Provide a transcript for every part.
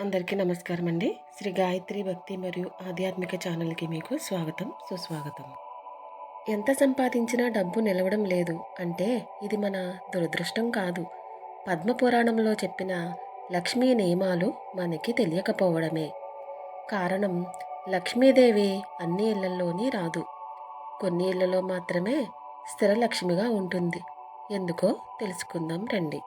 అందరికీ నమస్కారం అండి శ్రీ గాయత్రి భక్తి మరియు ఆధ్యాత్మిక ఛానల్కి మీకు స్వాగతం సుస్వాగతం. ఎంత సంపాదించినా డబ్బు నిలవడం లేదు అంటే ఇది మన దురదృష్టం కాదు. పద్మపురాణంలో చెప్పిన లక్ష్మీ నియమాలు మనకి తెలియకపోవడమే. కారణం లక్ష్మీదేవి అన్ని ఇళ్ళలోని రాదు. కొన్ని ఇళ్ళలో మాత్రమే స్థిర లక్ష్మిగా ఉంటుంది. ఎందుకో తెలుసుకుందాం రండి.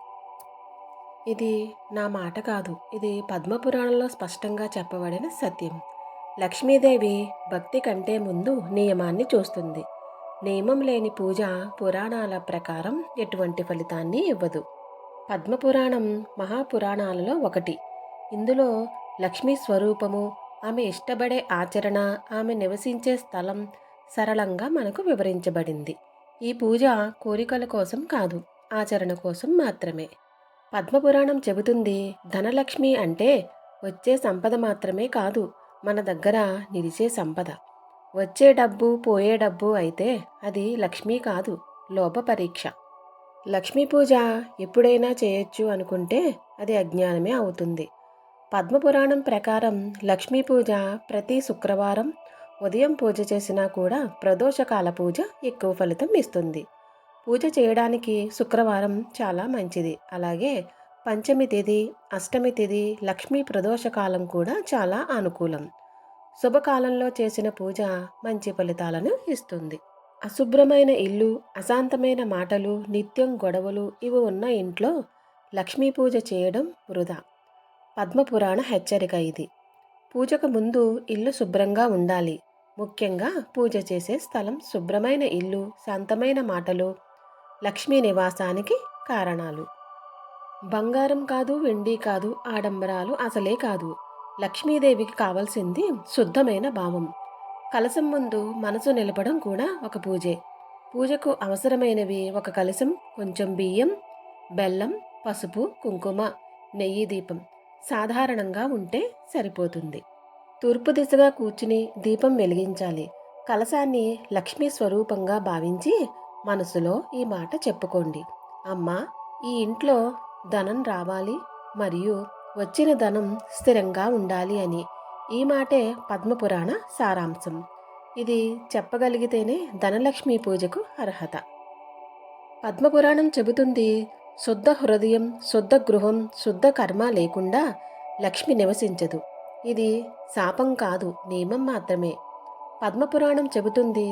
ఇది నా మాట కాదు. ఇది పద్మపురాణంలో స్పష్టంగా చెప్పబడిన సత్యం. లక్ష్మీదేవి భక్తి కంటే ముందు నియమాన్ని చూస్తుంది. నియమం లేని పూజ పురాణాల ప్రకారం ఎటువంటి ఫలితాన్ని ఇవ్వదు. పద్మపురాణం మహాపురాణాలలో ఒకటి. ఇందులో లక్ష్మీ స్వరూపము ఆమె ఇష్టపడే ఆచరణ ఆమె నివసించే స్థలం సరళంగా మనకు వివరించబడింది. ఈ పూజ కోరికల కోసం కాదు ఆచరణ కోసం మాత్రమే. పద్మపురాణం చెబుతుంది ధనలక్ష్మి అంటే వచ్చే సంపద మాత్రమే కాదు మన దగ్గర నిలిచే సంపద. వచ్చే డబ్బు పోయే డబ్బు అయితే అది లక్ష్మీ కాదు లోప పరీక్ష. లక్ష్మీ పూజ ఎప్పుడైనా చేయొచ్చు అనుకుంటే అది అజ్ఞానమే అవుతుంది. పద్మపురాణం ప్రకారం లక్ష్మీ పూజ ప్రతి శుక్రవారం ఉదయం పూజ చేసినా కూడా ప్రదోషకాల పూజ ఎక్కువ ఫలితం ఇస్తుంది. పూజ చేయడానికి శుక్రవారం చాలా మంచిది. అలాగే పంచమి తేదీ అష్టమి తేదీ లక్ష్మీ ప్రదోషకాలం కూడా చాలా అనుకూలం. శుభకాలంలో చేసిన పూజ మంచి ఫలితాలను ఇస్తుంది. అశుభ్రమైన ఇల్లు అశాంతమైన మాటలు నిత్యం గొడవలు ఇవి ఉన్న ఇంట్లో లక్ష్మీ పూజ చేయడం వృధా. పద్మపురాణ హెచ్చరిక ఇది. పూజకు ముందు ఇల్లు శుభ్రంగా ఉండాలి. ముఖ్యంగా పూజ చేసే స్థలం శుభ్రమైన ఇల్లు శాంతమైన మాటలు లక్ష్మీ నివాసానికి కారణాలు. బంగారం కాదు వెండి కాదు ఆడంబరాలు అసలే కాదు. లక్ష్మీదేవికి కావలసింది శుద్ధమైన భావం. కలసం ముందు మనసు నిలపడం కూడా ఒక పూజే. పూజకు అవసరమైనవి ఒక కలసం కొంచెం బియ్యం బెల్లం పసుపు కుంకుమ నెయ్యి దీపం సాధారణంగా ఉంటే సరిపోతుంది. తూర్పు దిశగా కూర్చుని దీపం వెలిగించాలి. కలసాన్ని లక్ష్మీ స్వరూపంగా భావించి మనసులో ఈ మాట చెప్పుకోండి. అమ్మా ఈ ఇంట్లో ధనం రావాలి మరియు వచ్చిన ధనం స్థిరంగా ఉండాలి అని ఈ మాటే పద్మపురాణ సారాంశం. ఇది చెప్పగలిగితేనే ధనలక్ష్మి పూజకు అర్హత. పద్మపురాణం చెబుతుంది శుద్ధ హృదయం శుద్ధ గృహం శుద్ధ కర్మ లేకుండా లక్ష్మి నివసించదు. ఇది శాపం కాదు నియమం మాత్రమే. పద్మపురాణం చెబుతుంది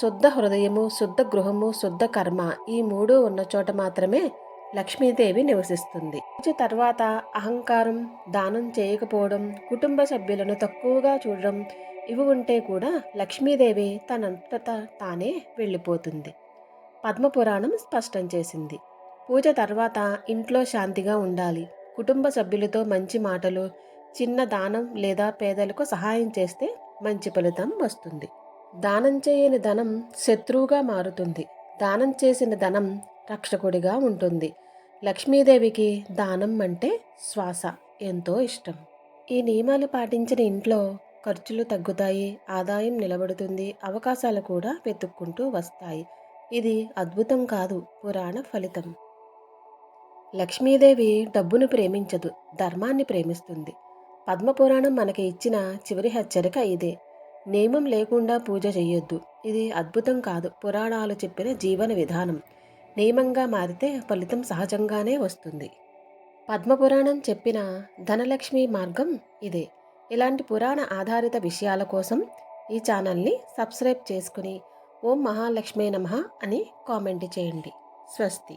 శుద్ధ హృదయము శుద్ధ గృహము శుద్ధ కర్మ ఈ మూడు ఉన్న చోట మాత్రమే లక్ష్మీదేవి నివసిస్తుంది. పూజ తర్వాత అహంకారం దానం చేయకపోవడం కుటుంబ సభ్యులను తక్కువగా చూడడం ఇవి ఉంటే కూడా లక్ష్మీదేవి తనంతట తానే వెళ్ళిపోతుంది. పద్మపురాణం స్పష్టం చేసింది. పూజ తర్వాత ఇంట్లో శాంతిగా ఉండాలి. కుటుంబ సభ్యులతో మంచి మాటలు చిన్న దానం లేదా పేదలకు సహాయం చేస్తే మంచి ఫలితం వస్తుంది. దానం చేయని ధనం శత్రువుగా మారుతుంది. దానం చేసిన ధనం రక్షకుడిగా ఉంటుంది. లక్ష్మీదేవికి దానం అంటే శ్వాస ఎంతో ఇష్టం. ఈ నియమాలు పాటించిన ఇంట్లో ఖర్చులు తగ్గుతాయి ఆదాయం నిలబడుతుంది అవకాశాలు కూడా వెతుక్కుంటూ వస్తాయి. ఇది అద్భుతం కాదు పురాణ ఫలితం. లక్ష్మీదేవి డబ్బును ప్రేమించదు ధర్మాన్ని ప్రేమిస్తుంది. పద్మపురాణం మనకి ఇచ్చిన చివరి హెచ్చరిక ఇదే. నియమం లేకుండా పూజ చేయొద్దు ఇది అద్భుతం కాదు. పురాణాలు చెప్పిన జీవన విధానం. నియమంగా మారితే ఫలితం సహజంగానే వస్తుంది. పద్మపురాణం చెప్పిన ధనలక్ష్మి మార్గం ఇదే. ఇలాంటి పురాణ ఆధారిత విషయాల కోసం ఈ ఛానల్ని సబ్స్క్రైబ్ చేసుకుని ఓం మహాలక్ష్మీ నమ అని కామెంట్ చేయండి. స్వస్తి.